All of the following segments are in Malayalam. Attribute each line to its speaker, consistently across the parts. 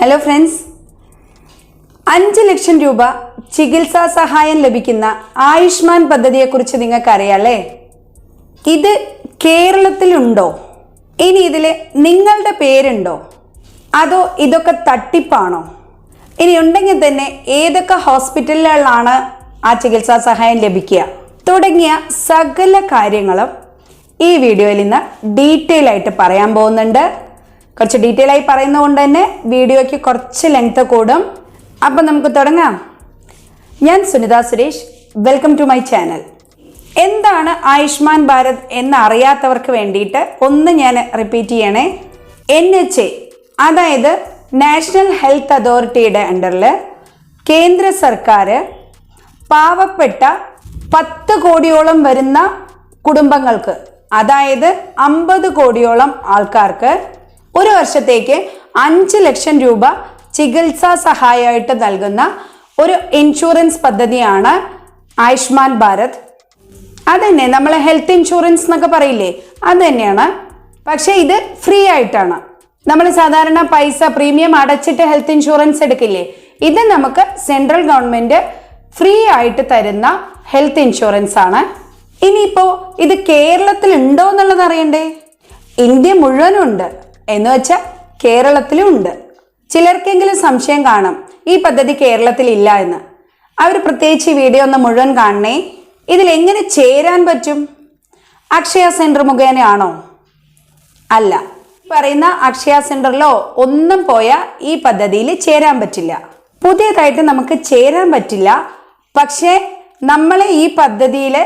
Speaker 1: ഹലോ ഫ്രണ്ട്സ് അഞ്ച് ലക്ഷം രൂപ ചികിത്സാ സഹായം ലഭിക്കുന്ന ആയുഷ്മാൻ പദ്ധതിയെക്കുറിച്ച് അറിയാല്ലേ ഇത് കേരളത്തിലുണ്ടോ? ഇനി ഇതിൽ നിങ്ങളുടെ പേരുണ്ടോ? അതോ ഇതൊക്കെ തട്ടിപ്പാണോ? ഇനി ഉണ്ടെങ്കിൽ തന്നെ ഏതൊക്കെ ഹോസ്പിറ്റലുകളിലാണ് ആ ചികിത്സാ സഹായം ലഭിക്കുക? തുടങ്ങിയ സകല കാര്യങ്ങളും ഈ വീഡിയോയിൽ ഇന്ന് ഡീറ്റെയിൽ ആയിട്ട് പറയാൻ പോകുന്നുണ്ട്. കുറച്ച് ഡീറ്റെയിൽ ആയി പറയുന്നത് കൊണ്ട് തന്നെ വീഡിയോയ്ക്ക് കുറച്ച് ലെങ്ത് കൂടും. അപ്പം നമുക്ക് തുടങ്ങാം. ഞാൻ Sunitha Suresh. Welcome to my channel എന്താണ് ആയുഷ്മാൻ ഭാരത് എന്ന് അറിയാത്തവർക്ക് വേണ്ടിയിട്ട് ഒന്ന് ഞാൻ റിപ്പീറ്റ് ചെയ്യണേ. എൻ എച്ച് എ അതായത് നാഷണൽ ഹെൽത്ത് അതോറിറ്റിയുടെ അണ്ടറിൽ കേന്ദ്ര സർക്കാർ പാവപ്പെട്ട പത്ത് കോടിയോളം വരുന്ന കുടുംബങ്ങൾക്ക് അതായത് അമ്പത് കോടിയോളം ആൾക്കാർക്ക് ഒരു വർഷത്തേക്ക് അഞ്ച് ലക്ഷം രൂപ ചികിത്സാ സഹായമായിട്ട് നൽകുന്ന ഒരു ഇൻഷുറൻസ് പദ്ധതിയാണ് ആയുഷ്മാൻ ഭാരത്. അതന്നെ നമ്മൾ ഹെൽത്ത് ഇൻഷുറൻസ് എന്നൊക്കെ പറയില്ലേ? അത് തന്നെയാണ്. പക്ഷേ ഇത് ഫ്രീ ആയിട്ടാണ്. നമ്മൾ സാധാരണ പൈസ പ്രീമിയം അടച്ചിട്ട് ഹെൽത്ത് ഇൻഷുറൻസ് എടുക്കില്ലേ? ഇത് നമുക്ക് സെൻട്രൽ ഗവൺമെന്റ് ഫ്രീ ആയിട്ട് തരുന്ന ഹെൽത്ത് ഇൻഷുറൻസ് ആണ്. ഇനിയിപ്പോ ഇത് കേരളത്തിൽ ഉണ്ടോ എന്നുള്ളത് അറിയണ്ടേ? ഇന്ത്യ മുഴുവനും ഉണ്ട് എന്ന് വെച്ചാൽ കേരളത്തിലും ഉണ്ട് ചിലർക്കെങ്കിലും സംശയം കാണാം ഈ പദ്ധതി കേരളത്തിൽ ഇല്ല എന്ന്. അവർ പ്രത്യേകിച്ച് ഈ വീഡിയോ ഒന്ന് മുഴുവൻ കാണണേ. ഇതിൽ എങ്ങനെ ചേരാൻ പറ്റും? അക്ഷയ സെന്റർ മുഖേനയാണോ? അല്ല പറയുന്ന അക്ഷയ സെന്ററിലോ ഒന്നും പോയാൽ ഈ പദ്ധതിയിൽ ചേരാൻ പറ്റില്ല. പുതിയതായിട്ട് നമുക്ക് ചേരാൻ പറ്റില്ല. പക്ഷേ നമ്മളെ ഈ പദ്ധതിയിൽ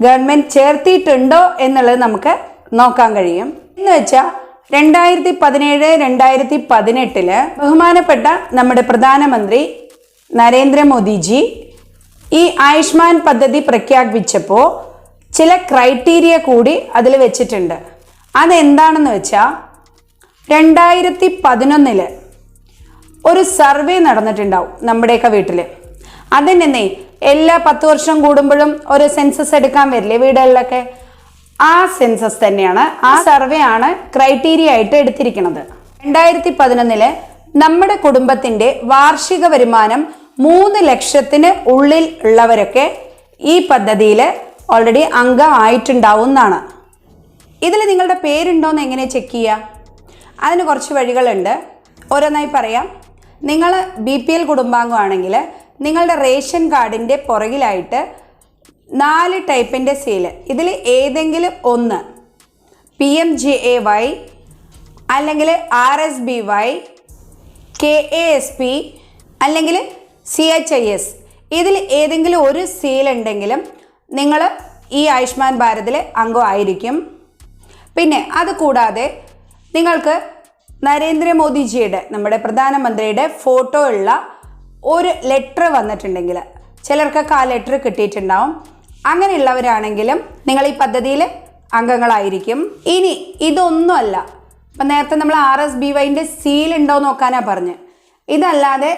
Speaker 1: ഗവൺമെന്റ് ചേർത്തിയിട്ടുണ്ടോ എന്നുള്ളത് നമുക്ക് നോക്കാൻ കഴിയും. എന്ന് വെച്ചാൽ രണ്ടായിരത്തി പതിനേഴ് രണ്ടായിരത്തി പതിനെട്ടിൽ ബഹുമാനപ്പെട്ട നമ്മുടെ പ്രധാനമന്ത്രി നരേന്ദ്രമോദിജി ഈ ആയുഷ്മാൻ പദ്ധതി പ്രഖ്യാപിച്ചപ്പോൾ ചില ക്രൈറ്റീരിയ കൂടി അതിൽ വെച്ചിട്ടുണ്ട്. അതെന്താണെന്ന് വെച്ചാൽ രണ്ടായിരത്തി പതിനൊന്നിൽ ഒരു സർവേ നടന്നിട്ടുണ്ടാവും നമ്മുടെയൊക്കെ വീട്ടിൽ അതിന്റെ എല്ലാ പത്ത് വർഷം കൂടുമ്പോഴും ഒരു സെൻസസ് എടുക്കാൻ വരില്ലേ വീടുകളിലൊക്കെ? ആ സെൻസസ് തന്നെയാണ് ആ സർവേ ആണ് ക്രൈറ്റീരിയ ആയിട്ട് എടുത്തിരിക്കുന്നത്. രണ്ടായിരത്തി പതിനൊന്നിൽ നമ്മുടെ കുടുംബത്തിന്റെ വാർഷിക വരുമാനം മൂന്ന് ലക്ഷത്തിന് ഉള്ളിൽ ഉള്ളവരൊക്കെ ഈ പദ്ധതിയിൽ ഓൾറെഡി അംഗമായിട്ടുണ്ടാവും എന്നാണ് ഇതിൽ നിങ്ങളുടെ പേരുണ്ടോയെന്ന് എങ്ങനെ ചെക്ക് ചെയ്യുക? അതിന് കുറച്ച് വഴികളുണ്ട്. ഓരോന്നായി പറയാം. നിങ്ങൾ ബി പി എൽ കുടുംബാംഗമാണെങ്കിൽ നിങ്ങളുടെ റേഷൻ കാർഡിന്റെ പുറകിലായിട്ട് നാല് ടൈപ്പിന്റെ സീൽ ഇതിൽ ഏതെങ്കിലും ഒന്ന് P M G A Y അല്ലെങ്കിൽ R S B Y K A S P അല്ലെങ്കിൽ സി എച്ച് ഐ എസ്. ഇതിൽ ഏതെങ്കിലും ഒരു സീൽ ഉണ്ടെങ്കിലും നിങ്ങൾ ഈ ആയുഷ്മാൻ ഭാരതിൽ അംഗമായിരിക്കും. പിന്നെ അത് കൂടാതെ നിങ്ങൾക്ക് നരേന്ദ്രമോദിജിയുടെ നമ്മുടെ പ്രധാനമന്ത്രിയുടെ ഫോട്ടോ ഉള്ള ഒരു ലെറ്റർ വന്നിട്ടുണ്ടെങ്കിൽ ചിലർക്കൊക്കെ ആ ലെറ്റർ കിട്ടിയിട്ടുണ്ടാവും. അങ്ങനെയുള്ളവരാണെങ്കിലും നിങ്ങൾ ഈ പദ്ധതിയിൽ അംഗങ്ങളായിരിക്കും. ഇനി ഇതൊന്നുമല്ല. ഇപ്പം നേരത്തെ നമ്മൾ ആർ എസ് ബി വൈന്റെ സീൽ ഉണ്ടോ നോക്കാനാണ് പറഞ്ഞ്. ഇതല്ലാതെ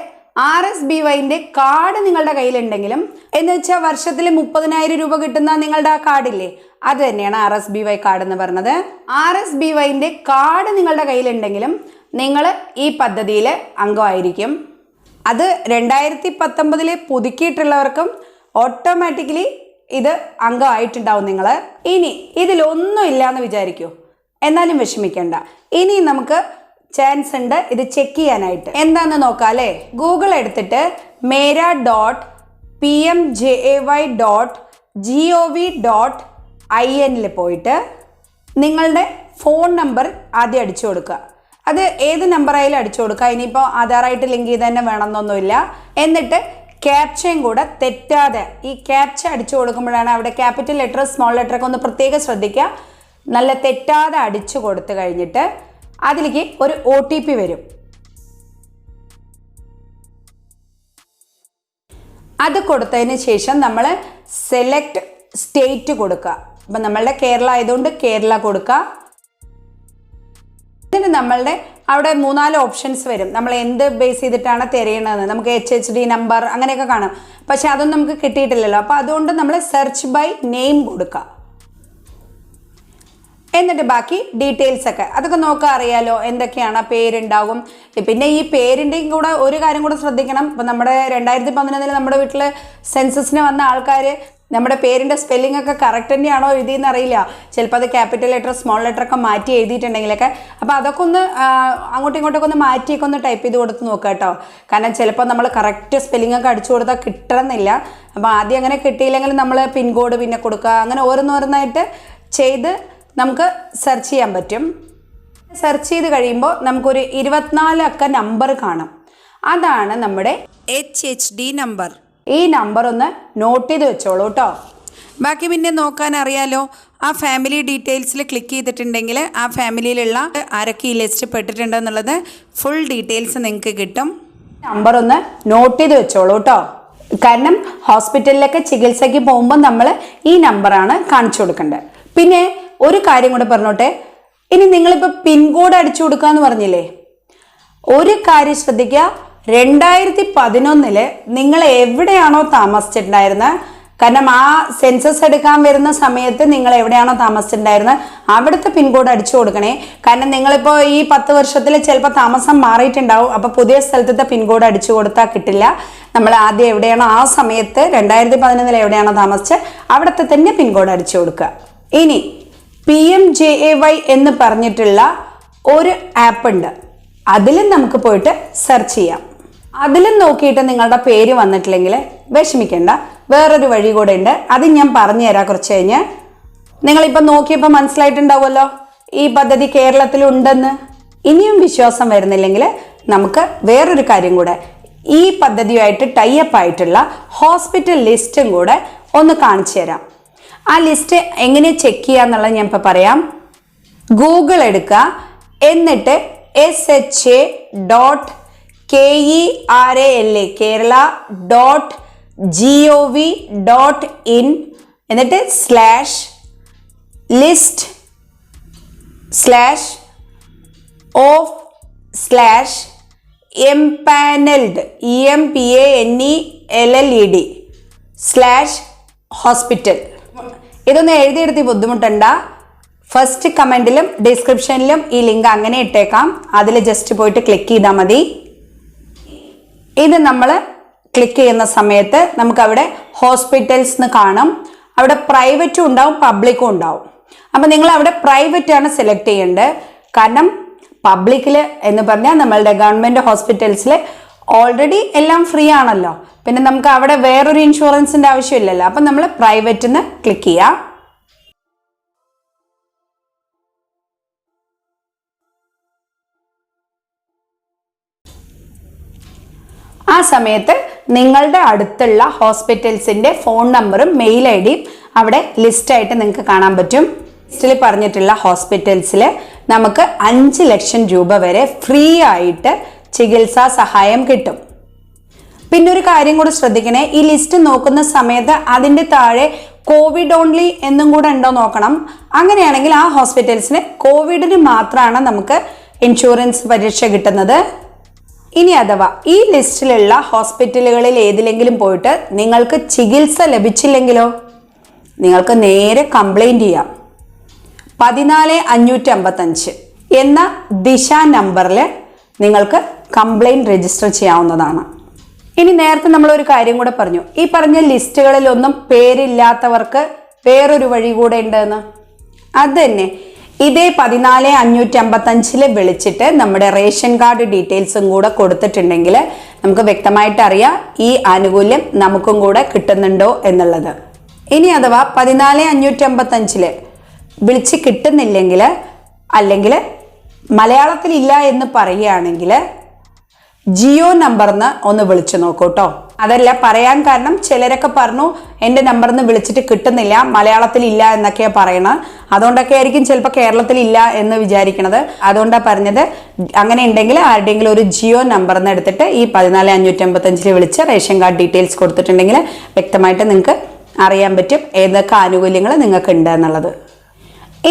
Speaker 1: ആർ എസ് ബി വൈന്റെ കാർഡ് നിങ്ങളുടെ കയ്യിലുണ്ടെങ്കിലും എന്ന് വെച്ചാൽ വർഷത്തിൽ മുപ്പതിനായിരം രൂപ കിട്ടുന്ന നിങ്ങളുടെ ആ കാർഡില്ലേ അത് തന്നെയാണ് R S B Y card എന്ന് പറഞ്ഞത്. ആർ എസ് ബി വൈന്റെ കാർഡ് നിങ്ങളുടെ കയ്യിലുണ്ടെങ്കിലും നിങ്ങൾ ഈ പദ്ധതിയിൽ അംഗമായിരിക്കും. അത് രണ്ടായിരത്തി പത്തൊമ്പതിൽ പുതുക്കിയിട്ടുള്ളവർക്കും ഓട്ടോമാറ്റിക്കലി ഇത് അംഗമായിട്ടുണ്ടാവും നിങ്ങൾ ഇനി ഇതിലൊന്നും ഇല്ല എന്ന് വിചാരിക്കൂ. എന്നാലും വിഷമിക്കേണ്ട. ഇനി നമുക്ക് ചാൻസ് ഉണ്ട് ഇത് ചെക്ക് ചെയ്യാനായിട്ട്. എന്താന്ന് നോക്കാം അല്ലേ ഗൂഗിൾ എടുത്തിട്ട് mera dot P M J A Y dot G O V dot I എന്നിൽ പോയിട്ട് നിങ്ങളുടെ ഫോൺ നമ്പർ ആദ്യം അടിച്ചു കൊടുക്കുക. അത് ഏത് നമ്പറായാലും അടിച്ചു കൊടുക്കുക. ഇനിയിപ്പോൾ ആധാറായിട്ട് ലിങ്ക് ചെയ്ത് തന്നെ വേണമെന്നൊന്നുമില്ല. എന്നിട്ട് ക്യാപ്ചയും കൂടെ തെറ്റാതെ ഈ ക്യാപ്ച അടിച്ചു കൊടുക്കുമ്പോഴാണ് അവിടെ ക്യാപിറ്റൽ ലെറ്റർ സ്മോൾ ലെറ്ററൊക്കെ ഒന്ന് പ്രത്യേകം ശ്രദ്ധിക്കുക. നല്ല തെറ്റാതെ അടിച്ചു കൊടുത്തു കഴിഞ്ഞിട്ട് അതിലേക്ക് ഒരു ഒ ടി പി വരും. അത് കൊടുത്തതിന് ശേഷം നമ്മൾ സെലക്ട് സ്റ്റേറ്റ് കൊടുക്കുക. അപ്പം നമ്മളുടെ കേരള ആയതുകൊണ്ട് കേരള കൊടുക്കുക. എന്നിട്ട് നമ്മളുടെ അവിടെ മൂന്നാൽ ഓപ്ഷൻസ് വരും. നമ്മൾ എന്ത് ബേസ് ചെയ്തിട്ടാണ് തിരയണതെന്ന്. നമുക്ക് എച്ച് എച്ച് ഡി നമ്പർ അങ്ങനെയൊക്കെ കാണാം. പക്ഷെ അതൊന്നും നമുക്ക് കിട്ടിയിട്ടില്ലല്ലോ. അപ്പോൾ അതുകൊണ്ട് നമ്മൾ സെർച്ച് ബൈ നെയിം കൊടുക്കുക എന്നിട്ട് ബാക്കി ഡീറ്റെയിൽസ് ഒക്കെ. അതൊക്കെ നോക്കാൻ അറിയാലോ എന്തൊക്കെയാണ് പേരുണ്ടാകും. പിന്നെ ഈ പേരിന്റെയും കൂടെ ഒരു കാര്യം കൂടെ ശ്രദ്ധിക്കണം. ഇപ്പം നമ്മുടെ രണ്ടായിരത്തി പതിനൊന്നിൽ നമ്മുടെ വീട്ടിൽ സെൻസസിന് വന്ന ആൾക്കാർ നമ്മുടെ പേരിന്റെ സ്പെല്ലിംഗ് ഒക്കെ കറക്റ്റ് തന്നെയാണോ എഴുതിയെന്ന് അറിയില്ല. ചിലപ്പോൾ അത് ക്യാപിറ്റൽ ലെറ്റർ സ്മോൾ ലെറ്റർ ഒക്കെ മാറ്റി എഴുതിയിട്ടുണ്ടെങ്കിലൊക്കെ. അപ്പോൾ അതൊക്കെ ഒന്ന് അങ്ങോട്ടും ഇങ്ങോട്ടൊക്കെ ഒന്ന് മാറ്റിയൊക്കെ ഒന്ന് ടൈപ്പ് ചെയ്ത് കൊടുത്ത് നോക്കുക കേട്ടോ. കാരണം ചിലപ്പോൾ നമ്മൾ കറക്റ്റ് സ്പെല്ലിംഗ് ഒക്കെ അടിച്ചു കൊടുത്താൽ കിട്ടണമെന്നില്ല. അപ്പോൾ ആദ്യം അങ്ങനെ കിട്ടിയില്ലെങ്കിൽ നമ്മൾ പിൻകോഡ് പിന്നെ കൊടുക്കുക. അങ്ങനെ ഓരോന്നോരോന്നായിട്ട് ചെയ്ത് നമുക്ക് സെർച്ച് ചെയ്യാൻ പറ്റും. സെർച്ച് ചെയ്ത് കഴിയുമ്പോൾ നമുക്കൊരു ഇരുപത്തിനാല് അക്ക നമ്പർ കാണാം. അതാണ് നമ്മുടെ എച്ച് എച്ച് ഡി നമ്പർ ഈ നമ്പർ ഒന്ന് നോട്ട് ചെയ്ത് വെച്ചോളൂ കേട്ടോ ബാക്കി പിന്നെ നോക്കാൻ അറിയാലോ ആ ഫാമിലി ഡീറ്റെയിൽസിൽ ക്ലിക്ക് ചെയ്തിട്ടുണ്ടെങ്കിൽ ആ ഫാമിലിയിലുള്ള ആരൊക്കെ ഈ ലിസ്റ്റ് പെട്ടിട്ടുണ്ടെന്നുള്ളത് ഫുൾ ഡീറ്റെയിൽസ് നിങ്ങൾക്ക് കിട്ടും. നമ്പർ ഒന്ന് നോട്ട് ചെയ്ത് വെച്ചോളൂ കേട്ടോ കാരണം ഹോസ്പിറ്റലിലൊക്കെ ചികിത്സയ്ക്ക് പോകുമ്പോൾ നമ്മൾ ഈ നമ്പറാണ് കാണിച്ചു കൊടുക്കേണ്ടത് പിന്നെ ഒരു കാര്യം കൂടെ പറഞ്ഞോട്ടെ. ഇനി നിങ്ങളിപ്പോൾ പിൻകോഡ് അടിച്ചു കൊടുക്കുക എന്ന് പറഞ്ഞില്ലേ? ഒരു കാര്യം ശ്രദ്ധിക്കുക രണ്ടായിരത്തി പതിനൊന്നിൽ നിങ്ങൾ എവിടെയാണോ താമസിച്ചിട്ടുണ്ടായിരുന്നത്? കാരണം ആ സെൻസസ് എടുക്കാൻ വരുന്ന സമയത്ത് നിങ്ങൾ എവിടെയാണോ താമസിച്ചിട്ടുണ്ടായിരുന്നത്? അവിടുത്തെ പിൻകോഡ് അടിച്ചു കൊടുക്കണേ. കാരണം നിങ്ങളിപ്പോൾ ഈ പത്ത് വർഷത്തിൽ ചിലപ്പോൾ താമസം മാറിയിട്ടുണ്ടാവും. അപ്പോൾ പുതിയ സ്ഥലത്തെ പിൻകോഡ് അടിച്ചു കൊടുത്താൽ കിട്ടില്ല. നമ്മൾ ആദ്യം എവിടെയാണോ ആ സമയത്ത് രണ്ടായിരത്തി പതിനൊന്നിൽ എവിടെയാണോ താമസിച്ചത് അവിടുത്തെ തന്നെ പിൻകോഡ് അടിച്ചു കൊടുക്കുക. ഇനി P M J A Y എന്ന് പറഞ്ഞിട്ടുള്ള ഒരു ആപ്പ് ഉണ്ട്. അതിലും നമുക്ക് പോയിട്ട് സെർച്ച് ചെയ്യാം. അതിലും നോക്കിയിട്ട് നിങ്ങളുടെ പേര് വന്നിട്ടില്ലെങ്കിൽ വിഷമിക്കേണ്ട. വേറൊരു വഴി കൂടെ ഉണ്ട്. അത് ഞാൻ പറഞ്ഞു തരാം കുറച്ച് കഴിഞ്ഞ്. നിങ്ങളിപ്പോൾ നോക്കിയപ്പോൾ മനസ്സിലായിട്ടുണ്ടാവുമല്ലോ? ഈ പദ്ധതി കേരളത്തിലുണ്ടെന്ന്. ഇനിയും വിശ്വാസം വരുന്നില്ലെങ്കിൽ നമുക്ക് വേറൊരു കാര്യം കൂടെ. ഈ പദ്ധതിയുമായിട്ട് ടൈപ്പ് ആയിട്ടുള്ള ഹോസ്പിറ്റൽ ലിസ്റ്റും കൂടെ ഒന്ന് കാണിച്ചു തരാം. ആ ലിസ്റ്റ് എങ്ങനെ ചെക്ക് ചെയ്യുക എന്നുള്ളത് ഞാൻ ഇപ്പോൾ പറയാം. ഗൂഗിൾ എടുക്കുക. എന്നിട്ട് S H A dot K E R A L A Kerala dot G O V dot in എന്നിട്ട് slash list slash of slash empanelled E M P A N E L L E D slash hospital ഇതൊന്ന് എഴുതിയെടുത്ത് ബുദ്ധിമുട്ടണ്ട. ഫസ്റ്റ് കമന്റിലും ഡിസ്ക്രിപ്ഷനിലും ഈ ലിങ്ക് അങ്ങനെ ഇട്ടേക്കാം. അതിൽ ജസ്റ്റ് പോയിട്ട് ക്ലിക്ക് ചെയ്താൽ മതി. ഇത് നമ്മൾ ക്ലിക്ക് ചെയ്യുന്ന സമയത്ത് നമുക്ക് അവിടെ ഹോസ്പിറ്റൽസ് എന്ന് കാണും. അവിടെ പ്രൈവറ്റും ഉണ്ടാവും പബ്ലിക്കും ഉണ്ടാവും. അപ്പം നിങ്ങൾ അവിടെ പ്രൈവറ്റ് ആണ് സെലക്ട് ചെയ്യേണ്ടത്. കാരണം പബ്ലിക്കിൽ എന്ന് പറഞ്ഞാൽ നമ്മളുടെ ഗവൺമെന്റ് ഹോസ്പിറ്റൽസിൽ ഓൾറെഡി എല്ലാം ഫ്രീ ആണല്ലോ. പിന്നെ നമുക്ക് അവിടെ വേറൊരു ഇൻഷുറൻസിന്റെ ആവശ്യമില്ലല്ലോ. അപ്പം നമ്മൾ പ്രൈവറ്റിന്ന് ക്ലിക്ക് ചെയ്യാം. ആ സമയത്ത് നിങ്ങളുടെ അടുത്തുള്ള ഹോസ്പിറ്റൽസിന്റെ ഫോൺ നമ്പറും മെയിൽ ഐ ഡിയും അവിടെ ലിസ്റ്റായിട്ട് നിങ്ങൾക്ക് കാണാൻ പറ്റും. ലിസ്റ്റിൽ പറഞ്ഞിട്ടുള്ള ഹോസ്പിറ്റൽസിൽ നമുക്ക് അഞ്ച് ലക്ഷം രൂപ വരെ ഫ്രീ ആയിട്ട് ചികിത്സാ സഹായം കിട്ടും. പിന്നെ ഒരു കാര്യം കൂടെ ശ്രദ്ധിക്കണേ. ഈ ലിസ്റ്റ് നോക്കുന്ന സമയത്ത് അതിന്റെ താഴെ കോവിഡ് ഓൺലി എന്നും കൂടെ ഉണ്ടോ നോക്കണം. അങ്ങനെയാണെങ്കിൽ ആ ഹോസ്പിറ്റൽസിന് കോവിഡിന് മാത്രമാണ് നമുക്ക് ഇൻഷുറൻസ് പരീക്ഷ കിട്ടുന്നത്. ഇനി അഥവാ ഈ ലിസ്റ്റിലുള്ള ഹോസ്പിറ്റലുകളിൽ ഏതിലെങ്കിലും പോയിട്ട് നിങ്ങൾക്ക് ചികിത്സ ലഭിച്ചില്ലെങ്കിലോ? നിങ്ങൾക്ക് നേരെ കംപ്ലൈന്റ് ചെയ്യാം. പതിനാല് അഞ്ഞൂറ്റി അമ്പത്തഞ്ച് എന്ന ദിശ നമ്പറിൽ നിങ്ങൾക്ക് കംപ്ലൈന്റ് രജിസ്റ്റർ ചെയ്യാവുന്നതാണ്. ഇനി നേരത്തെ നമ്മൾ ഒരു കാര്യം കൂടെ പറഞ്ഞു. ഈ പറഞ്ഞ ലിസ്റ്റുകളിലൊന്നും പേരില്ലാത്തവർക്ക് വേറൊരു വഴി കൂടെ ഉണ്ടെന്ന്? അത് തന്നെ ഇതേ പതിനാല് അഞ്ഞൂറ്റി അമ്പത്തഞ്ചിൽ വിളിച്ചിട്ട് നമ്മുടെ റേഷൻ കാർഡ് ഡീറ്റെയിൽസും കൂടെ കൊടുത്തിട്ടുണ്ടെങ്കിൽ നമുക്ക് വ്യക്തമായിട്ട് അറിയാം ഈ ആനുകൂല്യം നമുക്കും കൂടെ കിട്ടുന്നുണ്ടോ എന്നുള്ളത്. ഇനി അഥവാ പതിനാല് അഞ്ഞൂറ്റി അമ്പത്തഞ്ചിൽ വിളിച്ച് കിട്ടുന്നില്ലെങ്കിൽ അല്ലെങ്കിൽ മലയാളത്തിലില്ല എന്ന് പറയുകയാണെങ്കിൽ ജിയോ നമ്പർന്ന് ഒന്ന് വിളിച്ചു നോക്കൂ കേട്ടോ അതല്ല പറയാൻ കാരണം ചിലരൊക്കെ പറഞ്ഞു എന്റെ നമ്പറിൽ നിന്ന് വിളിച്ചിട്ട് കിട്ടുന്നില്ല മലയാളത്തിൽ ഇല്ല എന്നൊക്കെയാണ് പറയണത് അതുകൊണ്ടൊക്കെ ആയിരിക്കും ചിലപ്പോൾ കേരളത്തിൽ ഇല്ല എന്ന് വിചാരിക്കണത്. അതുകൊണ്ടാണ് പറഞ്ഞത് അങ്ങനെ ഉണ്ടെങ്കിൽ ആരുടെയെങ്കിലും ഒരു ജിയോ നമ്പറിൽ നിന്ന് എടുത്തിട്ട് ഈ പതിനാല് അഞ്ഞൂറ്റി അമ്പത്തഞ്ചിൽ വിളിച്ച് റേഷൻ കാർഡ് ഡീറ്റെയിൽസ് കൊടുത്തിട്ടുണ്ടെങ്കിൽ വ്യക്തമായിട്ട് നിങ്ങൾക്ക് അറിയാൻ പറ്റും ഏതൊക്കെ ആനുകൂല്യങ്ങൾ നിങ്ങൾക്ക് ഉണ്ട് എന്നുള്ളത്.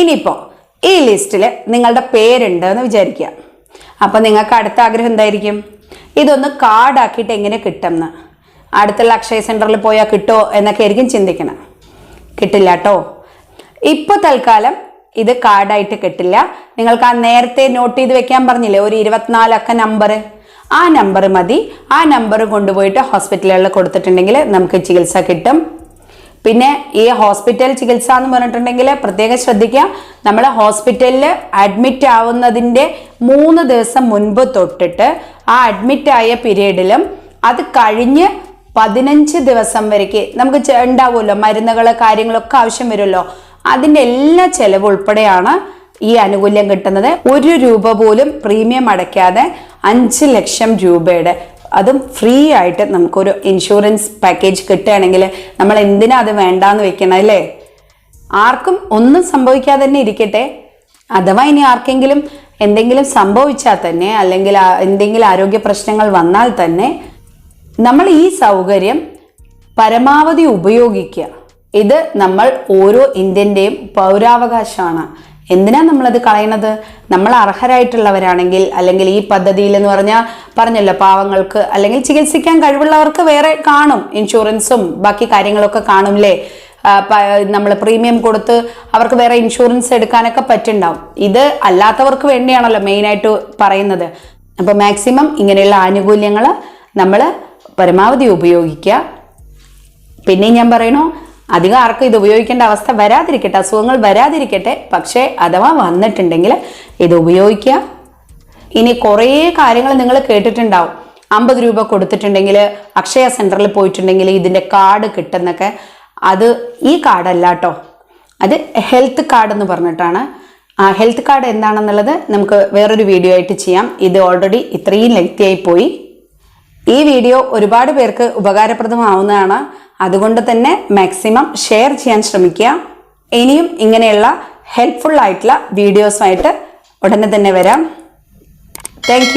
Speaker 1: ഇനിയിപ്പോൾ ഈ ലിസ്റ്റിൽ നിങ്ങളുടെ പേരുണ്ട് എന്ന് വിചാരിക്കുക. അപ്പോൾ നിങ്ങൾക്ക് അടുത്ത ആഗ്രഹം എന്തായിരിക്കും? ഇതൊന്ന് കാർഡാക്കിയിട്ട് എങ്ങനെ കിട്ടുമെന്ന് അടുത്തുള്ള അക്ഷയ സെന്ററിൽ പോയാൽ കിട്ടുമോ എന്നൊക്കെ ആയിരിക്കും ചിന്തിക്കണം. കിട്ടില്ല കേട്ടോ ഇപ്പോൾ തൽക്കാലം ഇത് കാർഡായിട്ട് കിട്ടില്ല. നിങ്ങൾക്ക് ആ നേരത്തെ നോട്ട് ചെയ്ത് വെക്കാൻ പറഞ്ഞില്ലേ ഒരു ഇരുപത്തിനാലക്ക നമ്പർ ആ നമ്പർ മതി. ആ നമ്പർ കൊണ്ടുപോയിട്ട് ഹോസ്പിറ്റലുകളിൽ കൊടുത്തിട്ടുണ്ടെങ്കിൽ നമുക്ക് ചികിത്സ കിട്ടും. പിന്നെ ഈ ഹോസ്പിറ്റൽ ചികിത്സ എന്ന് പറഞ്ഞിട്ടുണ്ടെങ്കിൽ പ്രത്യേകം ശ്രദ്ധിക്കുക. നമ്മൾ ഹോസ്പിറ്റലിൽ അഡ്മിറ്റ് ആവുന്നതിന്റെ മൂന്ന് ദിവസം മുൻപ് തൊട്ടിട്ട് ആ അഡ്മിറ്റ് ആയ പീരീഡിലും അത് കഴിഞ്ഞ് പതിനഞ്ച് ദിവസം വരയ്ക്ക് നമുക്ക് ഉണ്ടാവുമല്ലോ മരുന്നുകൾ കാര്യങ്ങളൊക്കെ ആവശ്യം വരുമല്ലോ. അതിന്റെ എല്ലാ ചെലവ് ഉൾപ്പെടെയാണ് ഈ ആനുകൂല്യം കിട്ടുന്നത്. ഒരു രൂപ പോലും പ്രീമിയം അടയ്ക്കാതെ അഞ്ച് ലക്ഷം രൂപയുടെ അതും ഫ്രീ ആയിട്ട് നമുക്കൊരു ഇൻഷുറൻസ് പാക്കേജ് കിട്ടുകയാണെങ്കിൽ നമ്മൾ എന്തിനാ അത് വേണ്ടാന്ന് വെക്കണം അല്ലേ? ആർക്കും ഒന്നും സംഭവിക്കാതെ തന്നെ ഇരിക്കട്ടെ. അഥവാ ഇനി ആർക്കെങ്കിലും എന്തെങ്കിലും സംഭവിച്ചാൽ തന്നെ അല്ലെങ്കിൽ എന്തെങ്കിലും ആരോഗ്യ പ്രശ്നങ്ങൾ വന്നാൽ തന്നെ നമ്മൾ ഈ സൗകര്യം പരമാവധി ഉപയോഗിക്കുക. ഇത് നമ്മൾ ഓരോ ഇന്ത്യന്റെയും പൗരാവകാശമാണ്. എന്തിനാ നമ്മളത് കളയണത്? നമ്മൾ അർഹരായിട്ടുള്ളവരാണെങ്കിൽ അല്ലെങ്കിൽ ഈ പദ്ധതിയിൽ എന്ന് പറഞ്ഞാൽ പറഞ്ഞല്ലോ പാവങ്ങൾക്ക് അല്ലെങ്കിൽ ചികിത്സിക്കാൻ കഴിവുള്ളവർക്ക് വേറെ കാണും. ഇൻഷുറൻസും ബാക്കി കാര്യങ്ങളൊക്കെ കാണുംല്ലേ? നമ്മൾ പ്രീമിയം കൊടുത്ത് അവർക്ക് വേറെ ഇൻഷുറൻസ് എടുക്കാനൊക്കെ പറ്റുണ്ടാവും. ഇത് അല്ലാത്തവർക്ക് വേണ്ടിയാണല്ലോ മെയിനായിട്ട് പറയുന്നത്. അപ്പോൾ മാക്സിമം ഇങ്ങനെയുള്ള ആനുകൂല്യങ്ങൾ നമ്മൾ പരമാവധി ഉപയോഗിക്കുക. പിന്നെ ഞാൻ പറയണു അധികം ആർക്കും ഇത് ഉപയോഗിക്കേണ്ട അവസ്ഥ വരാതിരിക്കട്ടെ അസുഖങ്ങൾ വരാതിരിക്കട്ടെ. പക്ഷേ അഥവാ വന്നിട്ടുണ്ടെങ്കിൽ ഇത് ഉപയോഗിക്കുക. ഇനി കുറേ കാര്യങ്ങൾ നിങ്ങൾ കേട്ടിട്ടുണ്ടാവും. അമ്പത് രൂപ കൊടുത്തിട്ടുണ്ടെങ്കിൽ അക്ഷയ സെന്ററിൽ പോയിട്ടുണ്ടെങ്കിൽ ഇതിന്റെ കാർഡ് കിട്ടുന്നൊക്കെ. അത് ഈ കാർഡല്ല കേട്ടോ. അത് ഹെൽത്ത് കാർഡ് എന്ന് പറഞ്ഞിട്ടാണ്. ആ ഹെൽത്ത് കാർഡ് എന്താണെന്നുള്ളത് നമുക്ക് വേറൊരു വീഡിയോ ആയിട്ട് ചെയ്യാം. ഇത് ഓൾറെഡി ഇത്രയും ലെങ്തി ആയി പോയി. ഈ വീഡിയോ ഒരുപാട് പേർക്ക് ഉപകാരപ്രദമാവുന്നതാണ്. അതുകൊണ്ട് തന്നെ മാക്സിമം ഷെയർ ചെയ്യാൻ ശ്രമിക്കുക. ഇനിയും ഇങ്ങനെയുള്ള ഹെൽപ്ഫുൾ ആയിട്ടുള്ള വീഡിയോസുമായിട്ട് ഉടനെ തന്നെ വരാം. താങ്ക്